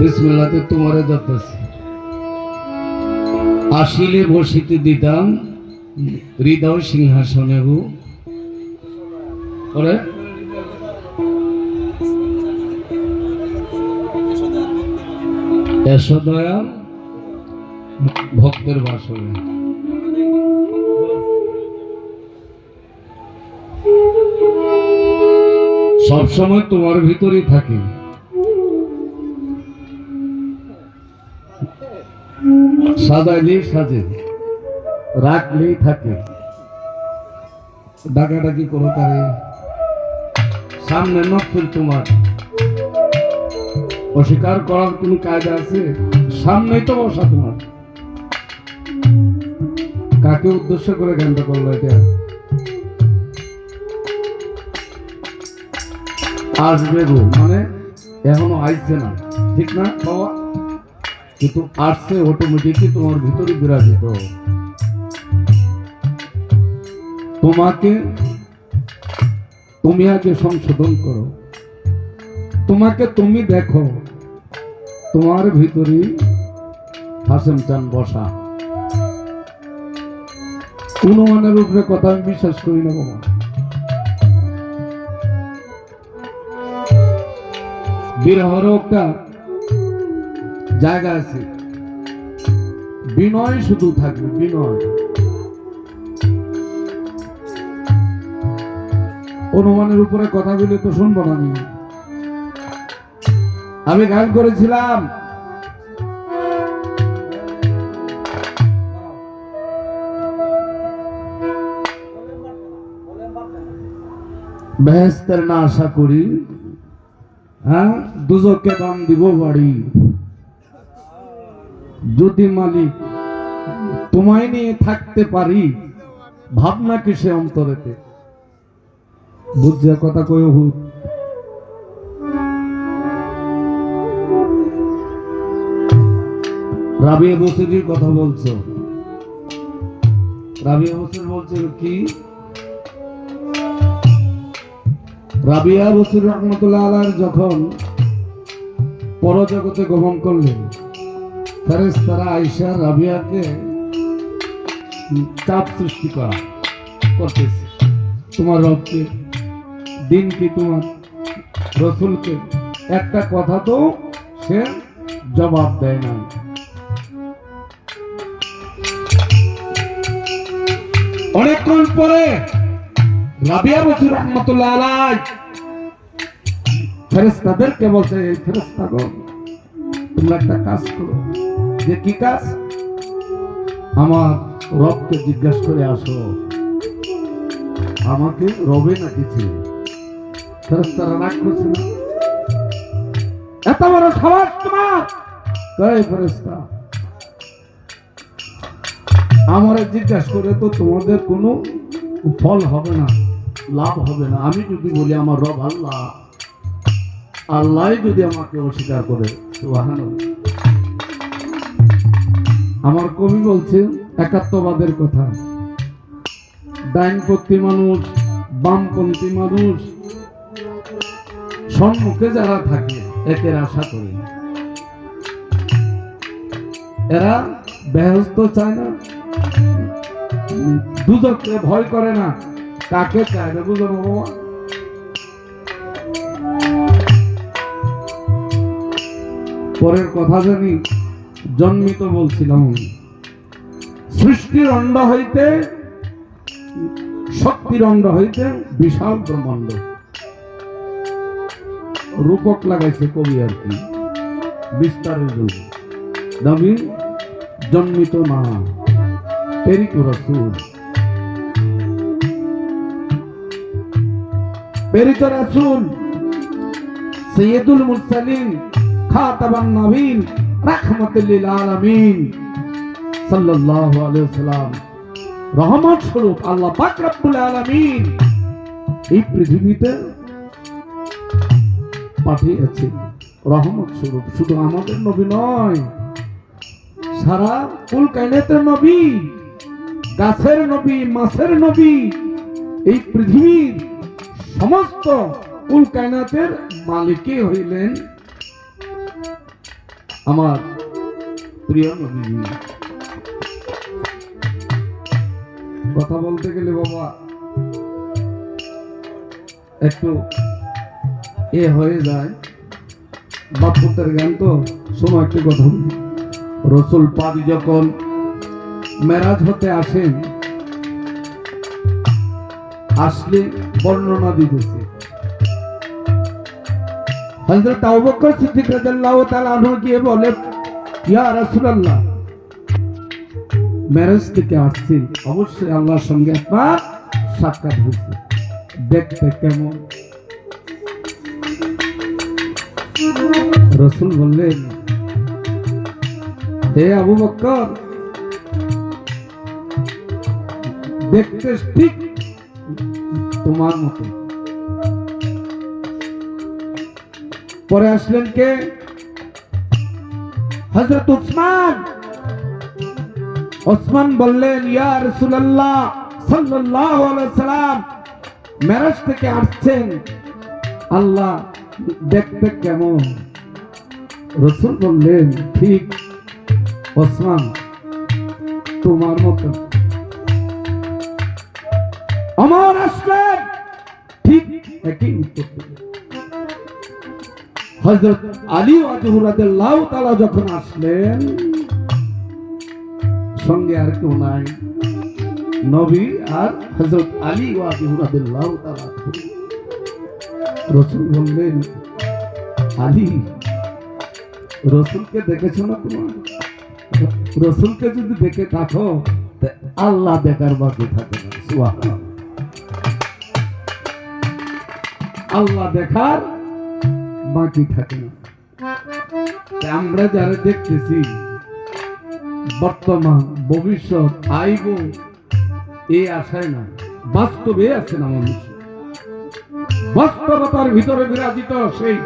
বিসমিল্লাতে তোমারে যাতেছে আসিলে বসিতে দিতাম, হৃদয় সিংহাসনে গো। পরে? যশোদয়া ভক্তের বাসনে। সবসময় তোমার ভিতরেই থাকি। সাজাইলেই সাজে রাখলেই থাকে। ডাকাডাকি করো তারে। সামনে নকল তোমার। অস্বীকার করার কোন কাজ আছে? সামনেই তো বসা তোমার। কাকে উদ্দেশ্য করে গানটা করল এটা? আসবে মানে এখনও আইছে না। ঠিক না, বাবা? কিন্তু আসছে অটোমেটিকলি তোমার ভিতরে বিরাজিত তোমাকে, তুমি আগে সংশোধন করো। তোমাকে তুমি দেখো, তোমার ভিতরে হাসেম চান বসা। অনুমানের উপরে কথা আমি বিশ্বাস করি না, বাবা। বিরহরও একটা জায়গা আছে। বিনয় শুধু থাকবে, বিনয়। অনুমানের উপরে কথা বলে তো শুনব না আমি। আমি গান করেছিলাম। বেহেস্তের না আশা করি হ্যাঁ? দুজকে দাম দিব বাড়ি। যদি মালিক তোমায় নিয়ে থাকতে পারি, ভাবনা কিসে অন্তরেতে? বুঝছে কথা কই হুত রাবিয়া বসিরির কথা বলছো? রাবিয়া বসির বলছে কি? রাবিয়া বসির রহমতুল্লাহ আলার যখন পরজগতে গমন করলেন ফেরেস তারা আইসা রাবিয়াকে চাপ সৃষ্টি করা করতেছে। তোমার রবকে দিন কি তোমার রসুলকে, একটা কথা তো সে জবাব দেয় না অনেকক্ষণ পরে রাবিয়া বসির রহমতুল্লাহ আলাই ফেরেস্তাদেরকে বলছে ফেরেস্তাগণ তোমরা একটা কাজ করো। যে কি কাজ আমার রবকে জিজ্ঞাসা করে আসো। আমাকে রবে না কিছু ফেরেস্তারা রাগ না। এত বড় খাবার তোমার? কয় ফেরেস্তা আমার জিজ্ঞাসা করে তো তোমাদের কোনো ফল হবে না, লাভ হবে না। আমি যদি বলি আমার রব আল্লাহ আল্লাহ যদি আমাকে অস্বীকার করে, সুবহানাল্লাহ। আমার কবি বলছেন, একাত্মবাদের কথা ডাইনপন্থী মানুষ, বামপন্থী মানুষ, সম্মুখে যারা থাকে, একের আশা করে এরা বেহস্ত চায় না দুজককে ভয় করে না, কাকে চায় না বুঝো না বাবা? পরের কথা জানি জন্মিত বলছিলাম সৃষ্টির অণ্ড হইতে, শক্তির অণ্ড হইতে বিশাল ব্রহ্মাণ্ড। রূপক লাগাইছে কবি আর কি, বিস্তারের জন্য। দামি, জন্মিত না। পেরিত রসুল। পেরিত রসুল, সৈয়দুল মুরসালিন, খাতাবান নবীন আলামিন সাল্লাল্লাহু আলাইহি ওয়াসাল্লাম। রহমত স্বরূপ আল্লাহ পাক রব্বুল আলামিন এই পৃথিবীতে রহমত স্বরূপ শুধু আমাদের নবী নয়, সারা কুল কায়নাতের নবী, গাছের নবী, মাছের নবী, এই পৃথিবীর সমস্ত কুল কায়নাতের মালিকই হইলেন আমার প্রিয় নবীজি কথা বলতে গেলে বাবা, একটু এ হয়ে যায়। বাপুতের গান তো শোনো একটি কথা রসুল পাক যখন মেরাজ হতে আসেন, আসলে বর্ণনা দিতেছে। হযরত আবু বকর সিদ্দিক রাদিয়াল্লাহু তাআলা আনহু গিয়ে বলে, ইয়া রাসূলুল্লাহ মেরাজ থেকে আসছি। অবশ্যই আল্লাহর সঙ্গে একবার সাক্ষাৎ হয়েছে। দেখতে কেমন? রসুল বললেন, হে আবু বকর দেখতে ঠিক তোমার মতো। পরে আসলেন কে? হযরত উসমান। ওসমান বললেন, ইয়া রাসূলুল্লাহ, সাল্লাল্লাহু আলাইহি সাল্লাম, মেরাজ থেকে আসছেন। আল্লাহ দেখতে কেমন? রসুল বললেন, ঠিক ওসমান তোমার মতো। আমার আসলেন। ঠিক একই উত্তর হযরত আলী ওয়াজহুরাদিল্লাহু তাআলা যখন আসলেন, সঙ্গে আর কেউ নাই। নবী আর হযরত আলী ওয়াজহুরাদিল্লাহু তালা রসুল বললেন, আলী, রসুলকে দেখেছ না তোমার? রসুলকে যদি দেখে থাকো আল্লাহ দেখার বাকি থাকে না। আল্লাহ দেখার বাকি থাকে না। আমরা যারা দেখতেছি, বর্তমান, ভবিষ্যৎ, আইব, এ আশায় না, বাস্তবে আছে না মানুষ। বাস্তবতার ভিতরে বিরাজিত সেই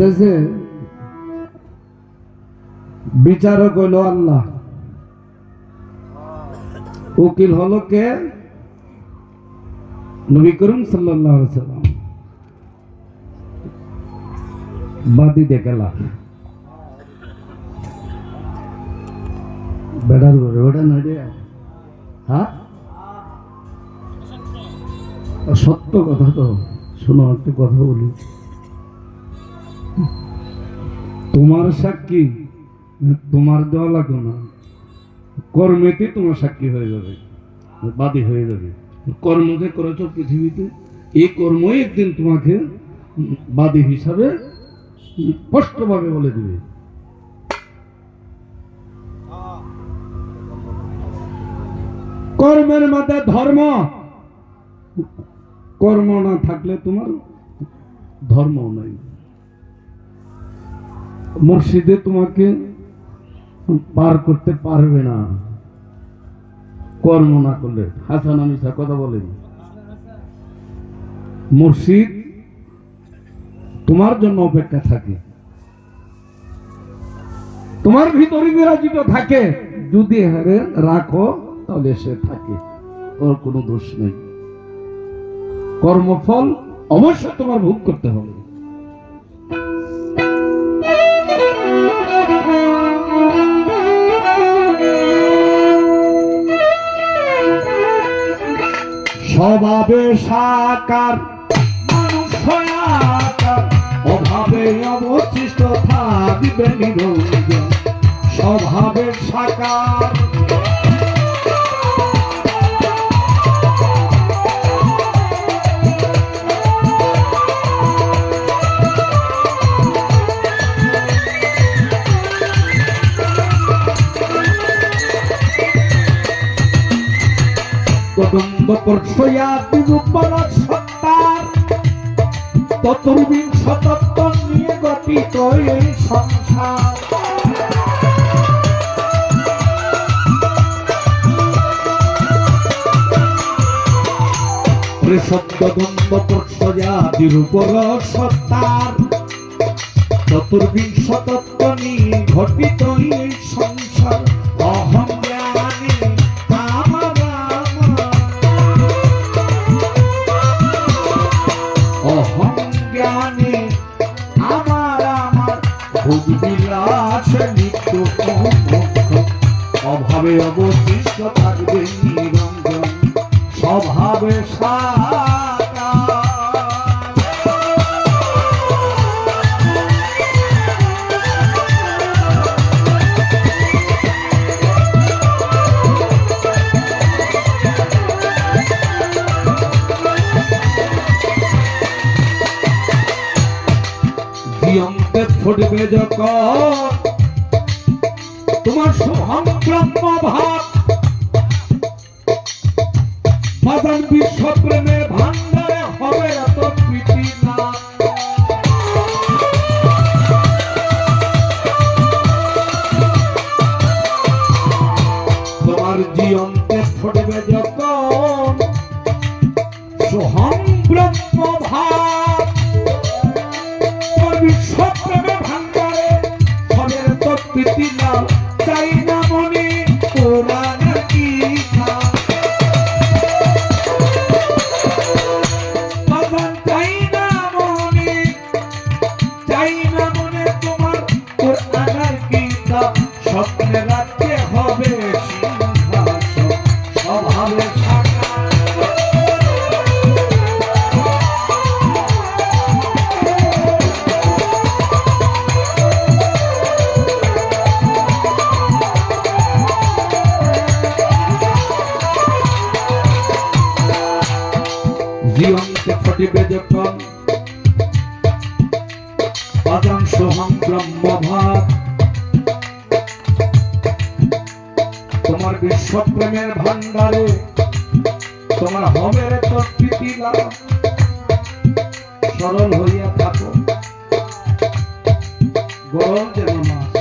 কইতেছে বিচারক হইল আল্লাহ। উকিল হলো কে? নবী করিম সাল্লাম। বাদি দেখলা বেড়ার ঘরে ওটা নাড়িয়ে হ্যাঁ? সত্য কথা তো, শোনো, একটা কথা বলি। তোমার সাক্ষী, তোমার দেওয়া লাগবে না। কর্মেতে তোমার সাক্ষী হয়ে যাবে, বাদী হয়ে যাবে। কর্মকে করেছ পৃথিবীতে, এই কর্মই একদিন তোমাকে বাদী হিসাবে স্পষ্টভাবে বলে দিবে। কর্মের মধ্যে ধর্ম। কর্ম না থাকলে তোমার ধর্ম নাই। মসজিদে তোমাকে পার করতে পারবে না। কর্ম না করলে। হাসান আমিসা কথা বলেন। মসজিদ তোমার জন্য অপেক্ষা থাকে। তোমার ভিতরে বিরাজিত থাকে। যদি হারে রাখো, তাহলে সে থাকে। ওর কোনো দোষ নেই। কর্মফল অবশ্যই তোমার ভোগ করতে হবে। স্বভাবে সাকার মানুষ অভাবে অবশিষ্ট থাকবে নিরঞ্জন। স্বভাবে সাকার তদন্ত করছয়া বিরূপর সত্তার চতুর্বিংশ তত্ত্ব নিয়ে গঠিত এই সংসার। সত্যদ্বন্দ্ব প্রসজাতির উপর সত্তার চতুর্বিংশ তত্ত্ব নিয়ে ঘটিত সংসার। অভাবে অবশিষ্ট থাকবে নিরঞ্জন। স্বভাবে ফুটবে যখন তোমার বিশ্বপ্রেমের ভান্ডারে তোমার হবে প্রকৃতি লাভ সরল হইয়া থাকো। গরল যেন মাছ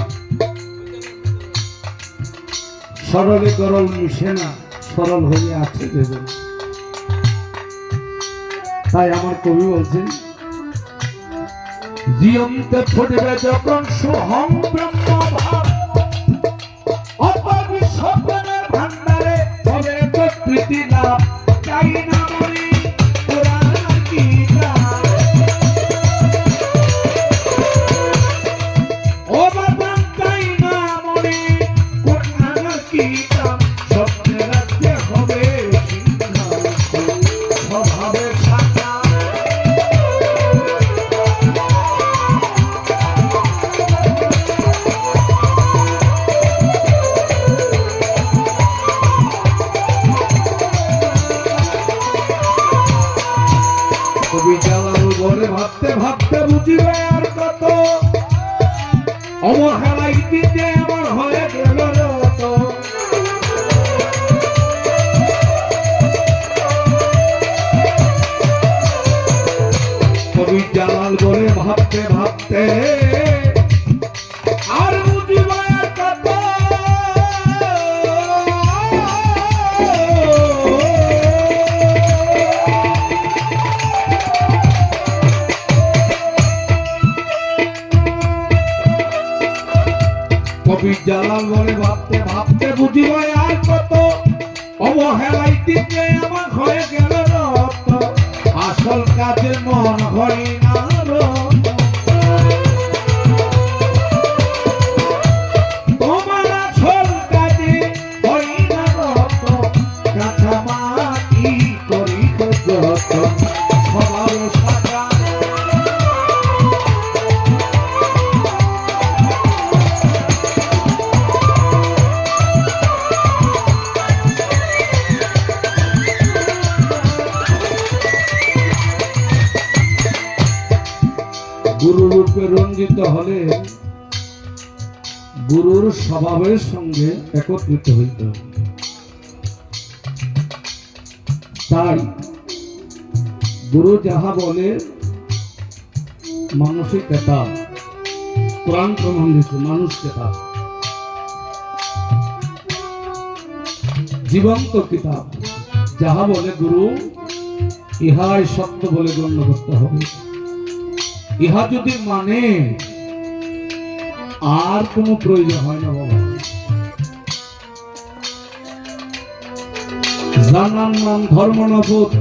সরলে গরল মিশে না সরল হইয়া আছে দেবেন তাই আমার কবি বলছেন, জিয়ন্তে ফুটবে যখন সোহম ব্রহ্ম ভাব চাই না মনে ভাবতে ভাবতে বুঝিবে আর কত। অবহেলায় দিতে আমার হয়ে কবি জালাল বলে ভাবতে ভাবতে বুঝিব আর কত? অবহেলাই দিতে আমার হয়ে গেল আসল কাজে মন হয় না একত্রিত হলে গুরুর স্বভাবের সঙ্গে একত্রিত হইতে। তাই গুরু যাহা বলে মানুষই কেতাব কোরআন প্রমাণ দিচ্ছে মানুষ কেতাব জীবন্ত কিতাব, যাহা বলে গুরু, ইহাই সত্য বলে গণ্য করতে হবে। ইহা যদি মানে আর কোনো প্রয়োজন হয় না বাবা। জানার নাম ধর্ম নবোধ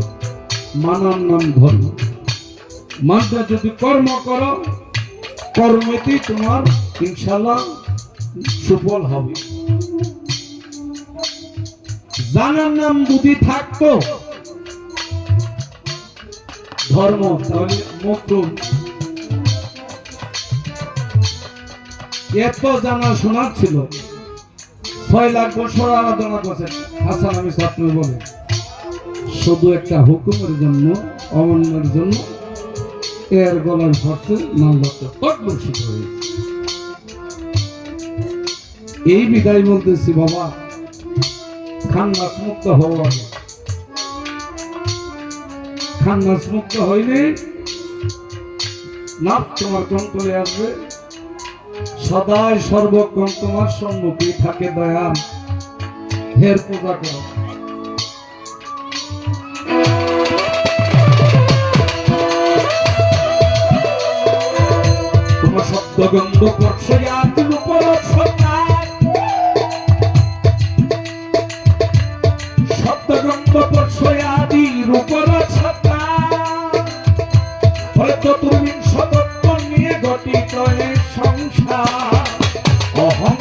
মানার নাম ধর্ম। মানটা যদি কর্ম করো কর্মেতেই তোমার ইনশাল্লাহ সুফল হবে। জানার নাম যদি থাকতো, ধর্ম তাহলে মকরুম। এত জানা শোনার ছিল, ছয় লাখ বছর আরাধনা করছেন হাসান আমি ছাত্র বলে। শুধু একটা হুকুমের জন্য, অমান্যের জন্য এর গলার নাম লক্ষ্য হয়েছে। এই বিদায় বলতেছি, বাবা খান্নাস মুক্ত হওয়া খান্নাস মুক্ত হইলে নাপ তোমার কন্ট্রোলে আসবে। সদাই সর্বক্ষণ তোমার সম্মুখে থাকে দয়াল হের পূজা করো। তোমার শব্দগন্ধ শব্দগন্ধ পর্ষে আদির হয়তো তুমি গঠিত এ সংসার অহং